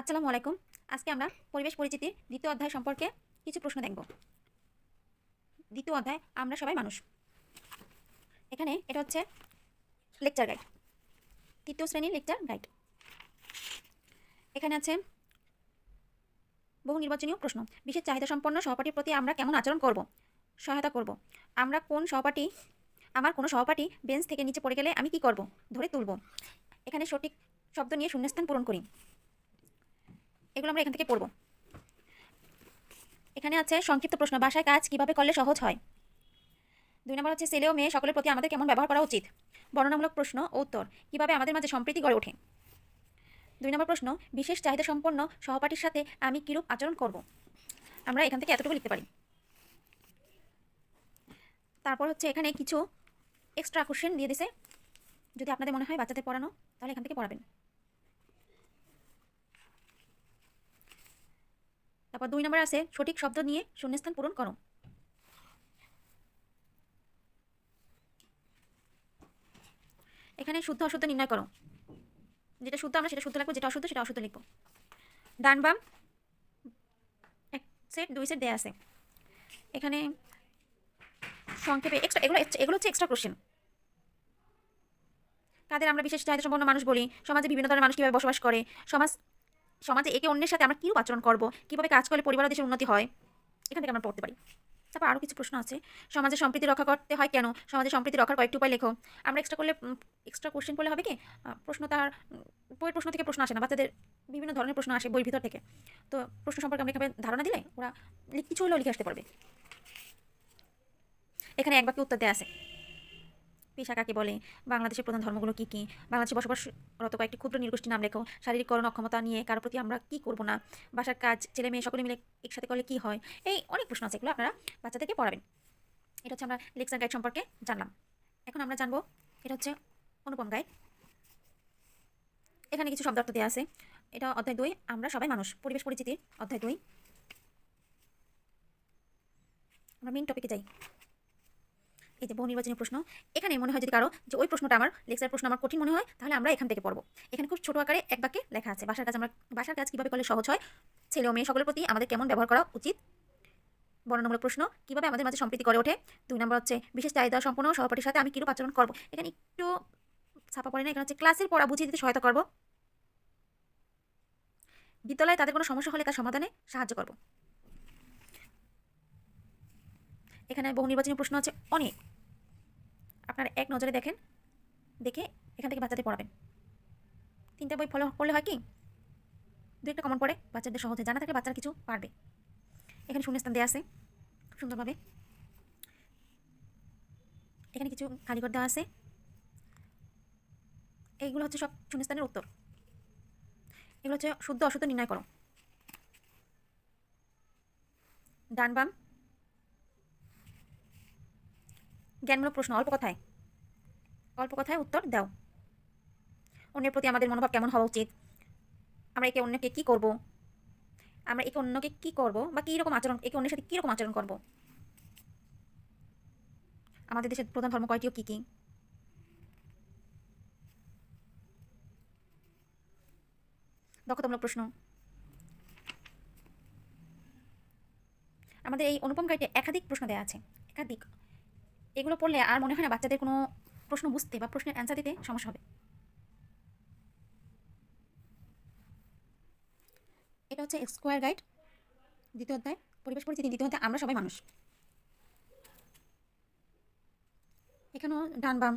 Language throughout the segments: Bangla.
আসসালামু আলাইকুম। আজকে আমরা পরিবেশ পরিচিতির দ্বিতীয় অধ্যায় সম্পর্কে কিছু প্রশ্ন দেখব। দ্বিতীয় অধ্যায়, আমরা সবাই মানুষ। এখানে এটা হচ্ছে লেকচার গাইড। তৃতীয় শ্রেণির লেকচার গাইড। এখানে আছে বহু নির্বাচনীয় প্রশ্ন। বিশেষ চাহিদা সম্পন্ন সহপাঠীর প্রতি আমরা কেমন আচরণ করব? সহায়তা করব। আমরা কোন সহপাঠী, আমার কোনো সহপাঠী বেঞ্চ থেকে নিচে পড়ে গেলে আমি কি করব? ধরে তুলব। এখানে সঠিক শব্দ নিয়ে শূন্যস্থান পূরণ করি। এগুলো আমরা এখান থেকে পড়ব। এখানে আছে সংক্ষিপ্ত প্রশ্ন, বাসায় কাজ কীভাবে করলে সহজ হয়? দুই নম্বর হচ্ছে, ছেলে ও মেয়ে সকলের প্রতি আমাদের কেমন ব্যবহার করা উচিত? বর্ণনামূলক প্রশ্ন ও উত্তর, কীভাবে আমাদের মাঝে সম্প্রীতি গড়ে ওঠে? দুই নম্বর প্রশ্ন, বিশেষ চাহিদা সম্পন্ন সহপাঠীর সাথে আমি কিরূপ আচরণ করব? আমরা এখান থেকে এতটুকু লিখতে পারি। তারপর হচ্ছে, এখানে কিছু এক্সট্রা কোশ্চেন দিয়ে দিছে। যদি আপনাদের মনে হয় বাচ্চাদের পড়ানো, তাহলে এখান থেকে পড়াবেন। তারপর দুই নম্বর আছে, সঠিক শব্দ নিয়ে শূন্যস্থান পূরণ করো। এখানে শুদ্ধ অশুদ্ধ নির্ণয় করো। যেটা শুদ্ধ আমরা সেটা শুদ্ধ লিখব, যেটা অশুদ্ধ সেটা অশুদ্ধ লিখব। ডান বাম, এক সেট দুই সেট দেয়া আছে। এখানে সংক্ষেপে এক্সট্রা এগুলো এগুলো হচ্ছে এক্সট্রা কোশ্চেন কাদের আমরা বিশেষ চাহিদা সম্পন্ন মানুষ বলি? সমাজে বিভিন্ন ধরনের মানুষ কীভাবে বসবাস করে? সমাজ সমাজে একে অন্যের সাথে আমরা কীরূপ আচরণ করব? কীভাবে কাজ করলে পরিবার দেশের উন্নতি হয়? এখান থেকে আমরা পড়তে পারি। তারপর আরও কিছু প্রশ্ন আছে। সমাজে সম্প্রীতি রক্ষা করতে হয় কেন? সমাজে সম্প্রীতি রক্ষার কয়েকটি উপায় লেখো। আমরা এক্সট্রা করলে এক্সট্রা কোশ্চেন করলে হবে কি? প্রশ্ন তার বইয়ের প্রশ্ন থেকে প্রশ্ন আসে না। বাচ্চাদের বিভিন্ন ধরনের প্রশ্ন আসে বইয়ের ভিতর থেকে। তো প্রশ্ন সম্পর্কে আমরা এখানে ধারণা দিলে ওরা কিছু হলেও লিখে আসতে পারবে। এখানে এক বাক্যে উত্তর দেওয়া আছে। পেশা কাকে বলে? বাংলাদেশের প্রধান ধর্মগুলো কী কী? বাংলাদেশে বসবাসরত কয়েকটি ক্ষুদ্র নির্গোষ্ঠীর নাম লেখো। শারীরিকরণ অক্ষমতা নিয়ে কারোর প্রতি আমরা কী করব না? বাসার কাজ, ছেলে মেয়ে সকলে মিলে একসাথে করলে কী হয়? এই অনেক প্রশ্ন আছে, এগুলো আপনারা বাচ্চাদেরকে পড়াবেন। এটা হচ্ছে আমরা লেকচার গাইড সম্পর্কে জানলাম। এখন আমরা জানব, এটা হচ্ছে অনুপম গাইড। এখানে কিছু শব্দার্থ দেওয়া আছে। এটা অধ্যায় দুই, আমরা সবাই মানুষ, পরিবেশ পরিচিতির অধ্যায় দুই। আমরা মেন টপিকে যাই। এই যে বহু নির্বাচনী প্রশ্ন, এখানে মনে হয় যদি কারও যে ওই প্রশ্নটা আমার লেকচার প্রশ্ন আমার কঠিন মনে হয়, তাহলে আমরা এখান থেকে পড়ব। এখানে খুব ছোট আকারে এক বাক্যে লেখা আছে, বাসার কাজ আমরা, বাসার কাজ কীভাবে করলে সহজ হয়, ছেলে ও মেয়ে সকলের প্রতি আমাদের কেমন ব্যবহার করা উচিত? বর্ণনামূলক প্রশ্ন, কীভাবে আমাদের মাঝে সম্প্রীতি করে ওঠে? দুই নম্বর হচ্ছে, বিশেষ চাহিদা সম্পন্ন সহপাঠীর সাথে আমি কীরূপ আচরণ করব? এখানে একটু ছাপা পড়ে না এখানে হচ্ছে ক্লাসের পড়া বুঝিয়ে দিতে সহায়তা করব। বিদ্যালয়ে তাদের কোনো সমস্যা হলে তার সমাধানে সাহায্য করব। এখানে বহু নির্বাচনী প্রশ্ন আছে, অনেক। আপনারা এক নজরে দেখেন, দেখে এখান থেকে বাচ্চাদের পড়াবেন। তিনটা বই ফলো করলে হয় কি দু একটা কমন পড়ে, বাচ্চাদের সহজে জানা থাকে বাচ্চারা কিছু পারবে। এখানে শূন্যস্থান দেওয়া আছে, সুন্দরভাবে। এখানে কিছু কারিগর দেওয়া আছে। এইগুলো হচ্ছে সব শূন্যস্থানের উত্তর। এগুলো হচ্ছে শুদ্ধ অশুদ্ধ নির্ণয় করো ডান বাম। জ্ঞানমূলক প্রশ্ন, অল্প কথায়। অল্প কথায় উত্তর দাও। অন্যের প্রতি আমাদের মনোভাব কেমন হওয়া উচিত? আমরা একে অন্যকে কি করব? আমরা একে অন্যকে কি করব? বা কী রকম আচরণ, একে অন্যের সাথে কীরকম আচরণ করব? আমাদের দেশের প্রধান ধর্ম কয়টিও কী কী? দক্ষতামূলক প্রশ্ন। আমাদের এই অনুপম গাইডে একাধিক প্রশ্ন দেওয়া আছে। একাধিক। এগুলো পড়লে আর মনে হয় না বাচ্চাদের কোনো প্রশ্ন বুঝতে বা প্রশ্নের অ্যান্সার দিতে সমস্যা হবে। এটা হচ্ছে স্কোয়ার গাইড দ্বিতীয় অধ্যায়, পরিবেশ পরিচিতি দ্বিতীয় অধ্যায়, আমরা সবাই মানুষ। এখানেও ডান বাম।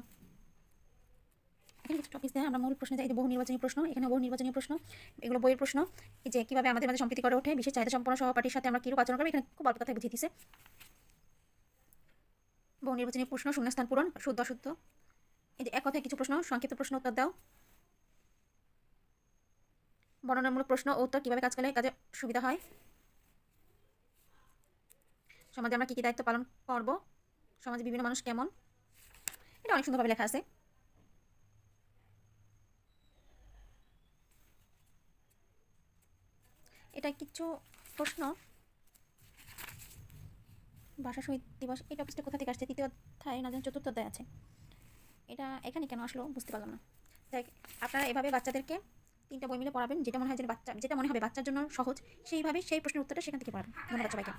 এখানে কিছু টপিক দেয়, আমরা মূল প্রশ্ন যাই বহু নির্বাচনী প্রশ্ন এখানে বহু নির্বাচনী প্রশ্ন, এগুলো বইয়ের প্রশ্ন যে কীভাবে আমাদের মাঝে সম্প্রীতি করে ওঠে, বিশেষ চাহিদা সম্পন্ন সহপাঠীর সাথে আমরা কীরূপ আচরণ করব, এখানে খুব অল্প কথায় বুঝিয়ে দিছে। বহু নির্বাচনী প্রশ্ন শূন্যস্থান পূরণ, শুদ্ধ অশুদ্ধ? এই যে এক কথায় কিছু প্রশ্ন, সংক্ষিপ্ত প্রশ্ন উত্তর দাও। বর্ণনামূলক প্রশ্ন ও উত্তর কীভাবে কাজ করলে কাজে সুবিধা হয়? সমাজে আমরা কী কী দায়িত্ব পালন করব? সমাজে বিভিন্ন মানুষ কেমন? এটা অনেক সুন্দরভাবে লেখা আছে। এটা কিছু প্রশ্ন ভাষা শহীদ দিবস এই টপিকটা কোথা থেকে আসছে? তৃতীয় অধ্যায় না যেন চতুর্থ অধ্যায় আছে। এটা এখানে কেন আসলো বুঝতে পারলাম না। তাই আপনারা এভাবে বাচ্চাদেরকে তিনটা বই মিলে পড়াবেন, যেটা মনে হয় যে বাচ্চা, যেটা মনে হবে বাচ্চার জন্য সহজ, সেইভাবে সেই প্রশ্নের উত্তরটা সেখান থেকে পড়াবেন। ধন্যবাদ সবাইকে।